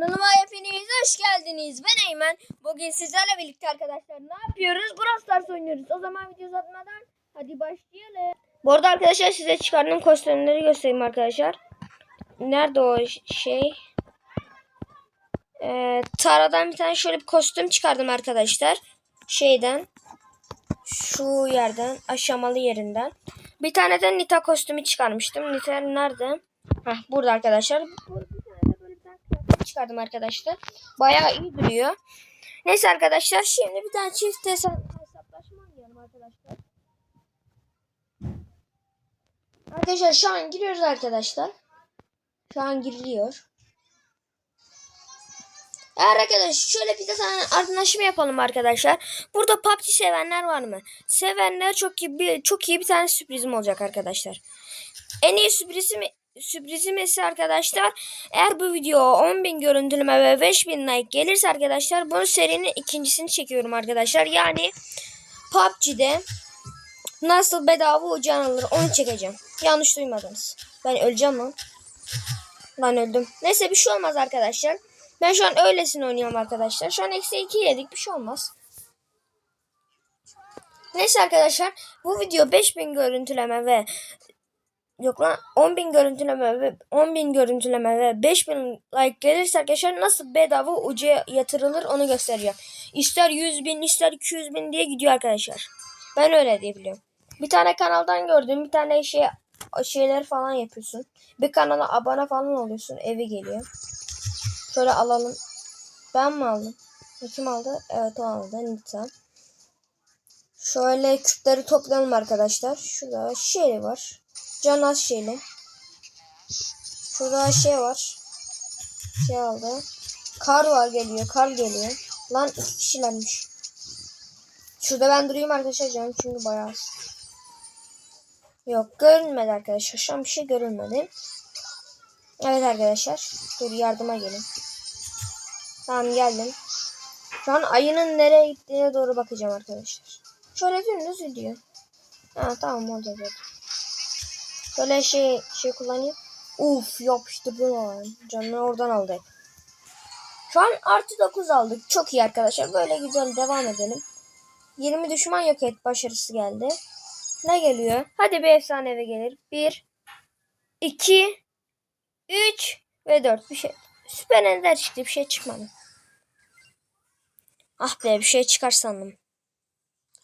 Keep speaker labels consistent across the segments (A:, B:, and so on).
A: Kanalıma hepiniz hoş geldiniz. Ben Eymen. Bugün sizlerle birlikte arkadaşlar ne yapıyoruz? Brawl Stars oynuyoruz. O zaman video uzatmadan hadi başlayalım. Bu arada arkadaşlar size çıkardığım kostümleri göstereyim arkadaşlar. Nerede o şey? Ee, Tara'dan bir tane şöyle bir kostüm çıkardım arkadaşlar. Şeyden. Şu yerden. Aşamalı yerinden. Bir tane de Nita kostümü çıkarmıştım. Nita nerede? Heh, burada arkadaşlar. Bu- Bir tane de böyle bir tane kıyafet çıkardım arkadaşlar. Bayağı iyi duruyor. Neyse arkadaşlar şimdi bir tane çift hesap hesaplaşma oynayalım arkadaşlar. Arkadaşlar şu an giriyoruz arkadaşlar. Şu an giriliyor. Eğer arkadaşlar şöyle bir de tane anlaşma yapalım arkadaşlar. Burada PUBG sevenler var mı? Sevenler çok iyi bir çok iyi bir tane sürprizim olacak arkadaşlar. En iyi sürprizim sürprizim ise arkadaşlar eğer bu video 10.000 görüntüleme ve 5000 like gelirse arkadaşlar bunu serinin ikincisini çekiyorum arkadaşlar. Yani PUBG'de nasıl bedava uçan alır onu çekeceğim. Yanlış duymadınız. Ben öleceğim lan. Lan öldüm. Neyse bir şey olmaz arkadaşlar. Ben şu an öylesine oynuyorum arkadaşlar. Şu an eksi 2 yedik bir şey olmaz. Neyse arkadaşlar bu video 5000 görüntüleme ve yok lan 10.000 görüntüleme ve 10.000 görüntüleme ve 5000 like gelirse arkadaşlar nasıl bedava ucuya yatırılır onu göstereceğim. İster 100 bin ister 200 bin diye gidiyor arkadaşlar. Ben öyle diye biliyorum. Bir tane kanaldan gördüm bir tane şey şeyler falan yapıyorsun. Bir kanala abone falan oluyorsun evi geliyor. Şöyle alalım. Ben mi aldım? Kim aldı? Evet o aldı. Nita. Şöyle küpleri toplayalım arkadaşlar. Şurada şey var. Can az şeyli. Şurada şey var. Şey aldı. Kar var geliyor. Kar geliyor. Lan iki kişilermiş. Şurada ben durayım arkadaşlar canım çünkü bayağı. Yok görünmedi arkadaşlar. Şu an bir şey görünmedi. Evet arkadaşlar. Dur yardıma gelin. Tamam geldim. Şu an ayının nereye gittiğine doğru bakacağım arkadaşlar. Şöyle dümdüz gidiyor. Ha tamam oldu zaten. Şöyle şey şey kullanayım. Uf yapıştırdım o Canını oradan aldık. Şu an artı 9 aldık. Çok iyi arkadaşlar. Böyle güzel devam edelim. 20 düşman yok et başarısı geldi. Ne geliyor? Hadi bir efsanevi gelir. 1 2 3 ve 4 bir şey. Süper ender çıktı. Bir şey çıkmadı. Ah be bir şey çıkar sandım.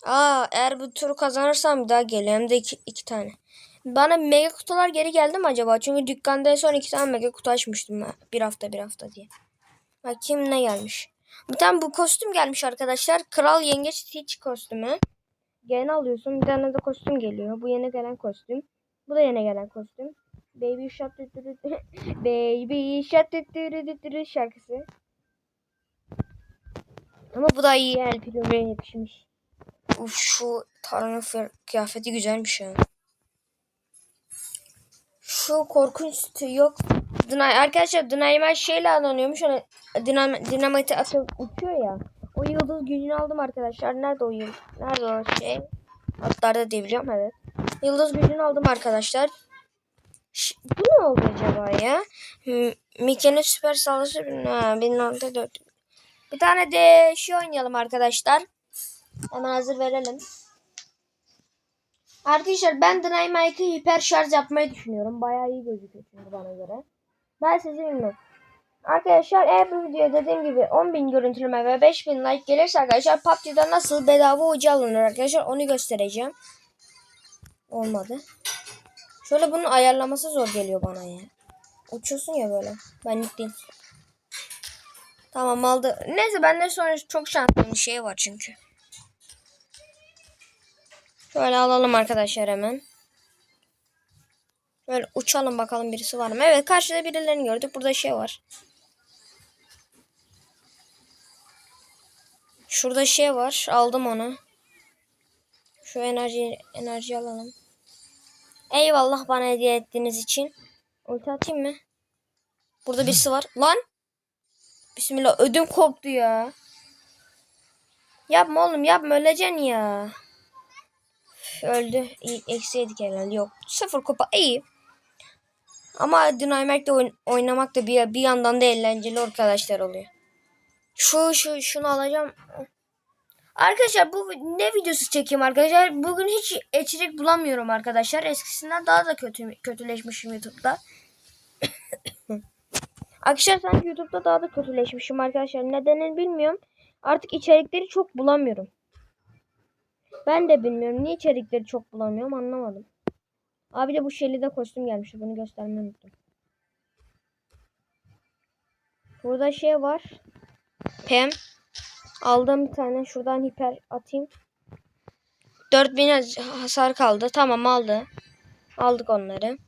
A: Aa eğer bu turu kazanırsam bir daha geliyor. De iki, iki tane. Bana mega kutular geri geldi mi acaba? Çünkü dükkanda en son iki tane mega kutu açmıştım ben. Bir hafta bir hafta diye. Bakayım ne gelmiş. Bir tane bu kostüm gelmiş arkadaşlar. Kral Yengeç Stitch kostümü. Gene alıyorsun. Bir tane de kostüm geliyor. Bu yeni gelen kostüm. Bu da yeni gelen kostüm. Baby Shark Baby Shark şarkısı. Ama bu da iyi el pilotuna yakışmış. Uf şu Tara'nın kıyafeti güzelmiş ya. Şu korkunç yok. Dynamite, arkadaşlar Dynamite şeyle anlanıyormuş. Hani dinam Dynamite atıp uçuyor ya. O yıldız gücünü aldım arkadaşlar. Nerede o yıldız? Nerede o şey? Atlarda diyebiliyorum evet. Yıldız gücünü aldım arkadaşlar. Ş bu ne oldu acaba ya? M Mickey'nin süper saldırısı 1004. Bir tane de şey oynayalım arkadaşlar. Hemen hazır verelim. Arkadaşlar ben Dynamite'ı hiper şarj yapmayı düşünüyorum. Bayağı iyi gözüküyor çünkü bana göre. Ben sizi bilmiyorum. Arkadaşlar eğer bu videoya dediğim gibi 10.000 görüntüleme ve 5.000 like gelirse arkadaşlar PUBG'da nasıl bedava ucu alınır arkadaşlar onu göstereceğim. Olmadı. Şöyle bunun ayarlaması zor geliyor bana ya. Uçuyorsun ya böyle. Benlik değil. Tamam aldı. Neyse benden sonra çok şanslı bir şey var çünkü. Şöyle alalım arkadaşlar hemen. Böyle uçalım bakalım birisi var mı? Evet karşıda birilerini gördük. Burada şey var. Şurada şey var. Aldım onu. Şu enerji enerji alalım. Eyvallah bana hediye ettiğiniz için. Ulti atayım mı? Burada birisi var. Lan. Bismillah ödüm koptu ya. Yapma oğlum yapma öleceksin ya. Öldü. Eksi yedik herhalde. Yok. Sıfır kupa. iyi. Ama Dynamite'de oyn- oynamak da bir, bir yandan da eğlenceli arkadaşlar oluyor. Şu şu şunu alacağım. Arkadaşlar bu ne videosu çekeyim arkadaşlar? Bugün hiç içerik bulamıyorum arkadaşlar. Eskisinden daha da kötü kötüleşmişim YouTube'da. arkadaşlar sanki YouTube'da daha da kötüleşmişim arkadaşlar. Nedenini bilmiyorum. Artık içerikleri çok bulamıyorum. Ben de bilmiyorum. Niye içerikleri çok bulamıyorum anlamadım. Abi de bu Shelly'de kostüm gelmişti. Bunu göstermeyi unuttum. Burada şey var. Pem. Aldım bir tane. Şuradan hiper atayım. 4000 hasar kaldı. Tamam aldı. Aldık onları.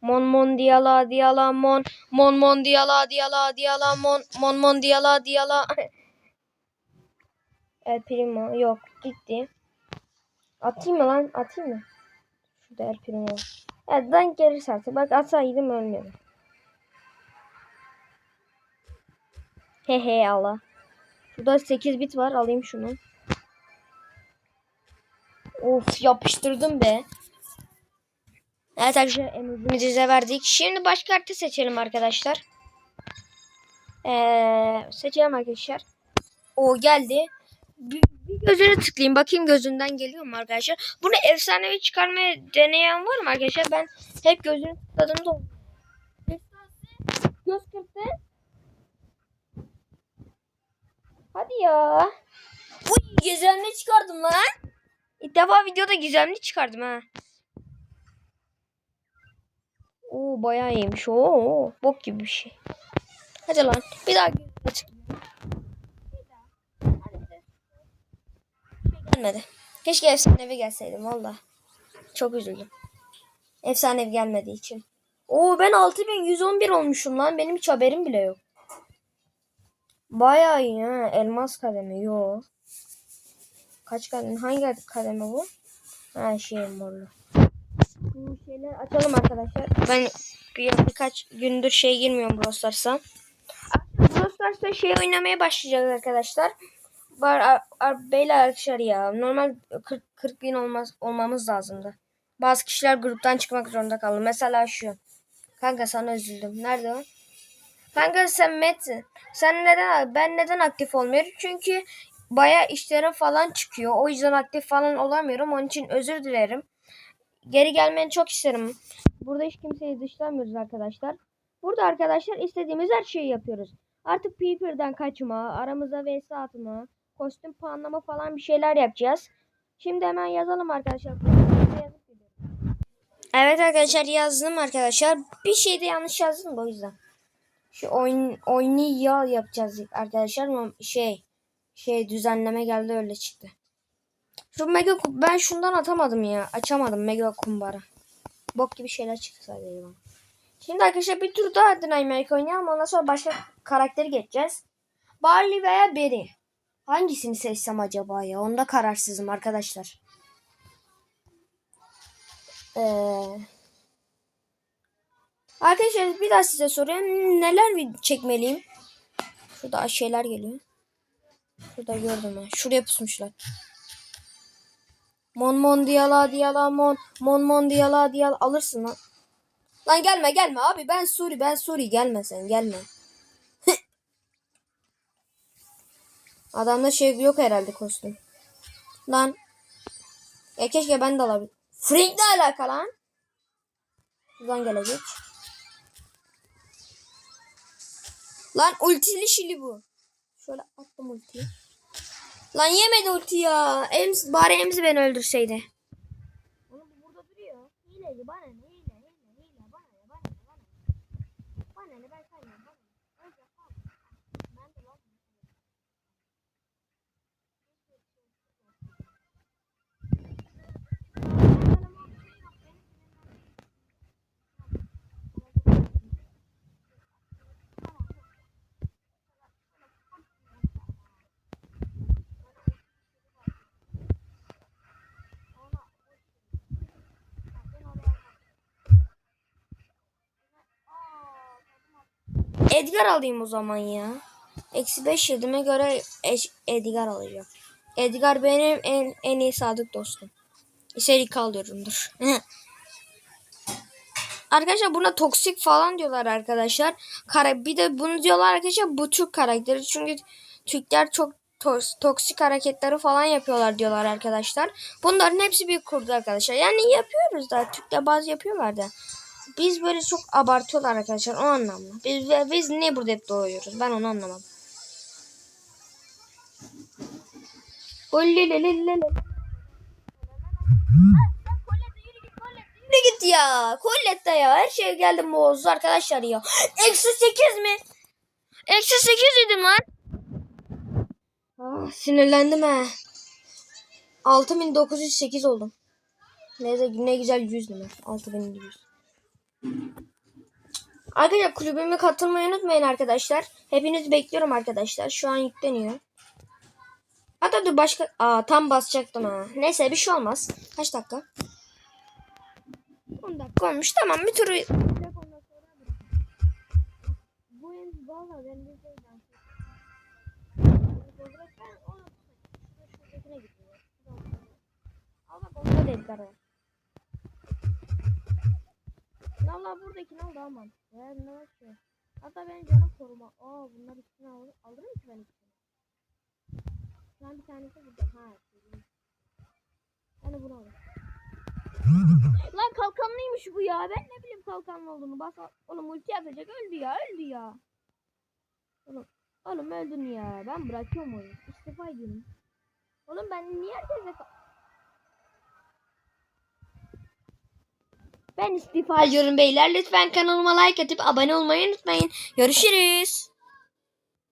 A: Mon mon diyala diyala mon mon mon diyala diyala diyala mon mon mon diyala diyala. El Primo yok gitti. Atayım mı lan? Atayım mı? Şurada El Primo. Evet ben gelirse artık. Bak atsaydım ölmüyorum. He he Allah. Şurada 8 bit var. Alayım şunu. Of yapıştırdım be. Evet arkadaşlar emrimizi verdik. Şimdi başka harita seçelim arkadaşlar. Ee, seçelim arkadaşlar. O geldi. Bir, bir gözüne tıklayayım. Bakayım gözünden geliyor mu arkadaşlar. Bunu efsanevi çıkarmaya deneyen var mı arkadaşlar? Ben hep gözünü tıkladım da. Göz kırptı. Hadi ya. Uy gizemli çıkardım lan. İlk defa videoda gizemli çıkardım ha. Oo bayağı iyiymiş. Oo bok gibi bir şey. Hadi lan. Bir daha gözüme tıklayayım. Bir daha. Hadi bir de. Şey gelmedi. Keşke efsanevi gelseydim valla. Çok üzüldüm. Efsanevi gelmediği için. Oo ben 6111 olmuşum lan. Benim hiç haberim bile yok. Bayağı iyi ha. Elmas kademe. Yo. Kaç kademe? Hangi kademe bu? Ha şey morlu. Bu şeyleri açalım arkadaşlar. Ben bir, birkaç gündür şey girmiyorum Brawl Stars'a. Brawl Stars'ta şey oynamaya başlayacağız arkadaşlar. Var ar, beyler arkadaşlar ya. Normal 40, 40 bin olmaz, olmamız lazımdı. Bazı kişiler gruptan çıkmak zorunda kaldı. Mesela şu. Kanka sana üzüldüm. Nerede o? Kanka sen Metin. Sen neden ben neden aktif olmuyorum? Çünkü baya işlerim falan çıkıyor. O yüzden aktif falan olamıyorum. Onun için özür dilerim. Geri gelmeni çok isterim. Burada hiç kimseyi dışlamıyoruz arkadaşlar. Burada arkadaşlar istediğimiz her şeyi yapıyoruz. Artık Piper'den kaçma, aramıza vs atma, kostüm puanlama falan bir şeyler yapacağız. Şimdi hemen yazalım arkadaşlar. Evet arkadaşlar yazdım arkadaşlar. Bir şey de yanlış yazdım o yüzden. Şu oyun oynayıyor yapacağız arkadaşlar şey şey düzenleme geldi öyle çıktı. Şu mega ben şundan atamadım ya. Açamadım mega kumbara. Bok gibi şeyler çıktı sadece. Şimdi arkadaşlar bir tur daha Dynamite oynayalım. Ondan sonra başka karakteri geçeceğiz. Barley veya Berry. Hangisini seçsem acaba ya? Onda kararsızım arkadaşlar. Ee, arkadaşlar bir daha size soruyorum. Neler çekmeliyim? Şurada şeyler geliyor. Şurada gördüm ben. Şuraya pusmuşlar. Mon mon diyala diyala mon mon mon diyala diyala alırsın lan. Lan gelme gelme abi ben Suri ben Suri gelme sen gelme. Adamda şey yok herhalde kostüm. Lan. Ya keşke ben de alabilirim. Frink ne alaka lan? Buradan gelecek. Lan ultili şili bu. Şöyle attım ultiyi. Lan yemedi ulti ya. Ems, bari Emzi beni öldürseydi. Oğlum bu burada duruyor. Hileci bana ne hile hile hile bana ne bana ne bana ne. Bana ne ben saymıyorum bana ne. Önce kal. Ben de lan. Edgar alayım o zaman ya. Eksi 5 yedime göre Edgar alacağım. Edgar benim en, en iyi sadık dostum. Seri kalıyorum dur. arkadaşlar buna toksik falan diyorlar arkadaşlar. Kara, bir de bunu diyorlar arkadaşlar bu Türk karakteri. Çünkü Türkler çok tos- toksik hareketleri falan yapıyorlar diyorlar arkadaşlar. Bunların hepsi bir kurdu arkadaşlar. Yani yapıyoruz da Türkler bazı yapıyorlar da. Biz böyle çok abartıyorlar arkadaşlar o anlamda. Biz, biz niye burada hep doğuyoruz ben onu anlamadım. Yürü git ya. Colette ya. Her şey geldi bozdu arkadaşlar ya. Eksi 8 mi? Eksi 8 dedim lan. Ah, sinirlendim he. 6908 oldum. Ne, ne güzel 100 numara. 6100. Arkadaşlar kulübüme katılmayı unutmayın arkadaşlar. Hepinizi bekliyorum arkadaşlar. Şu an yükleniyor. Hatta dur başka... Aa tam basacaktım ha. Neyse bir şey olmaz. Kaç dakika? 10 dakika olmuş. Tamam bir turu... Bak onda dediler o. Valla buradaki ne oldu aman. Ya ne var ki? Hatta benim canım koruma. Aa bunlar üstüne alır, alırım ki ben ikisini. Şu an bir tanesi burada. Ha. Ben de bunu alırım. Lan kalkanlıymış bu ya. Ben ne bileyim kalkanlı olduğunu. Bas oğlum ulti atacak. Öldü ya. Öldü ya. Oğlum, oğlum öldün ya. Ben bırakıyorum oyunu. İstifa ediyorum. Oğlum ben niye herkese Ben istifa ediyorum beyler. Lütfen kanalıma like atıp abone olmayı unutmayın. Görüşürüz.